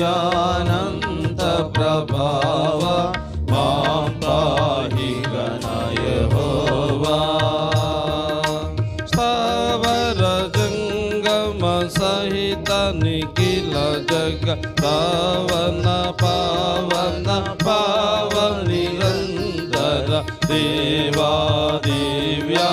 దివ్యానంత ప్రభావ మాం పాహి గణయ దేవా దివ్యానంద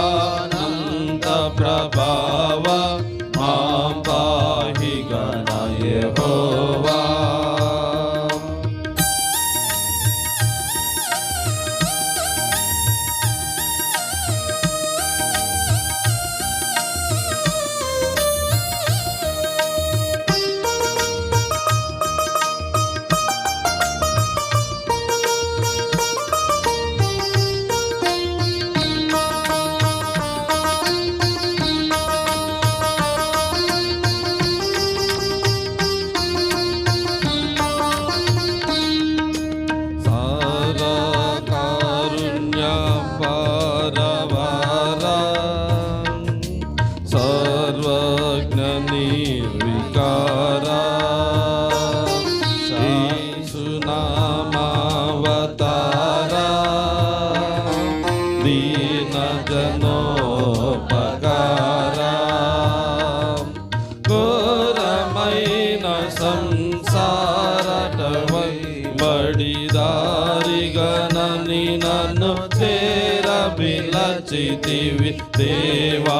పిలచితివి దేవా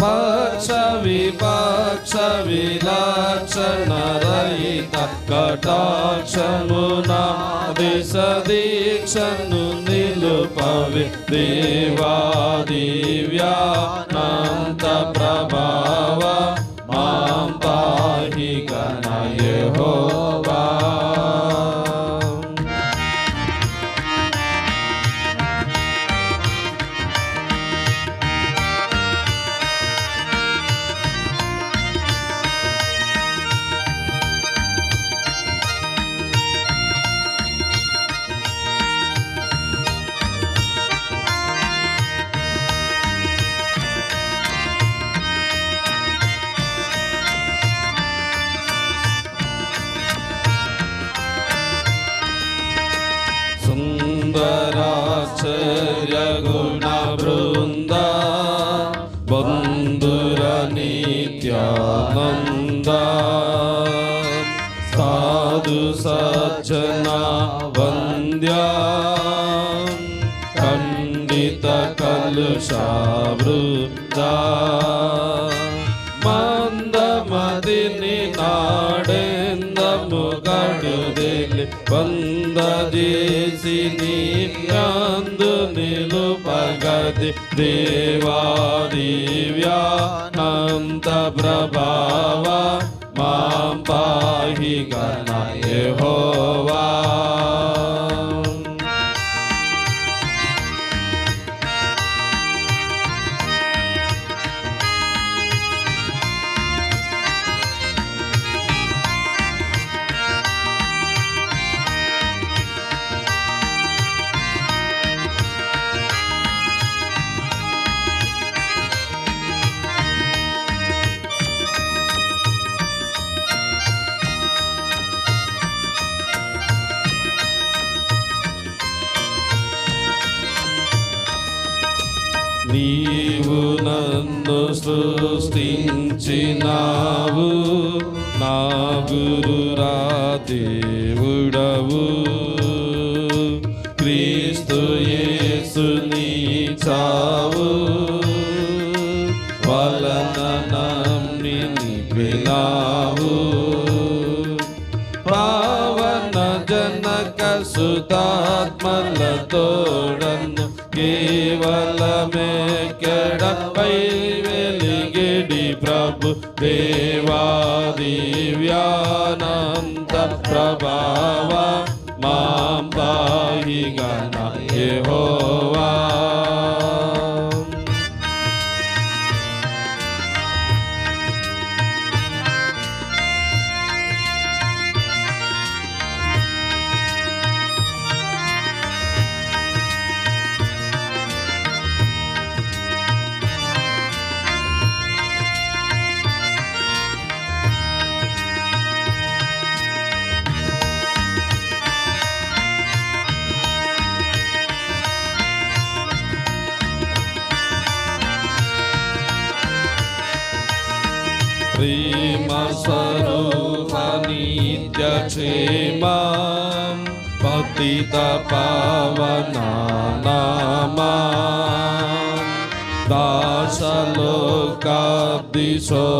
పక్ష విపక్ష విలక్షణ రహిత కటాక్షమున దిశ దీక్షను నిలుపవి దేవా దివ్యానంత ప్రభావ वृन्द बन्धुरनित्यानन्द। साधु सज्जना वन्द्या खण्डित कलुषा वृद्ध मन्दमदिनि काडेन्दु कडुदि నిలుపగది దేవా దివ్యానంత ప్రభావ మాం పాహి సృష్టించినావు. నా గురురా దేవుడవు. క్రీస్తు యేసుని చావు. వలన నమ్మి నిలిపినావు పావన జనక సుతాత్మలతోడను కేవలమే ప్రభు దేవాదివ్యానంత ప్రభావ మాం పవన నామా దాసలోకాబ్ది సోమాం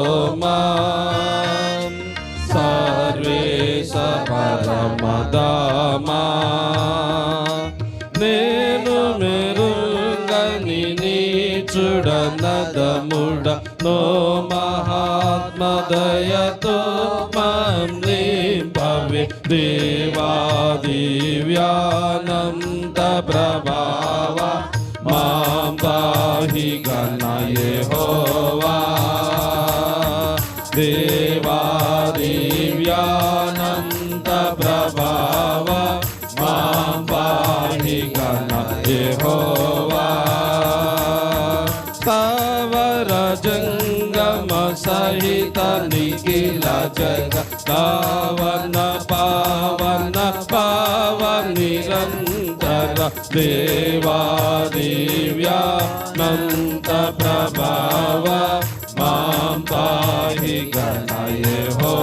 సర్వేశ పరమదామా నేను మెరుగని నీచుడనదముడ నో దయతో మహాత్మదయతో దేవా దివ్యానంద ప్రభావ మాం పాహి గణయే హోవా దేవాదివ్యానంద ప్రభావ మాం పాహి గణయే హోవా నిఖిల జగ పావన పావన పావ నిరంతర దేవాదివ్యానంత ప్రభావ మాం పాహి గణయ హో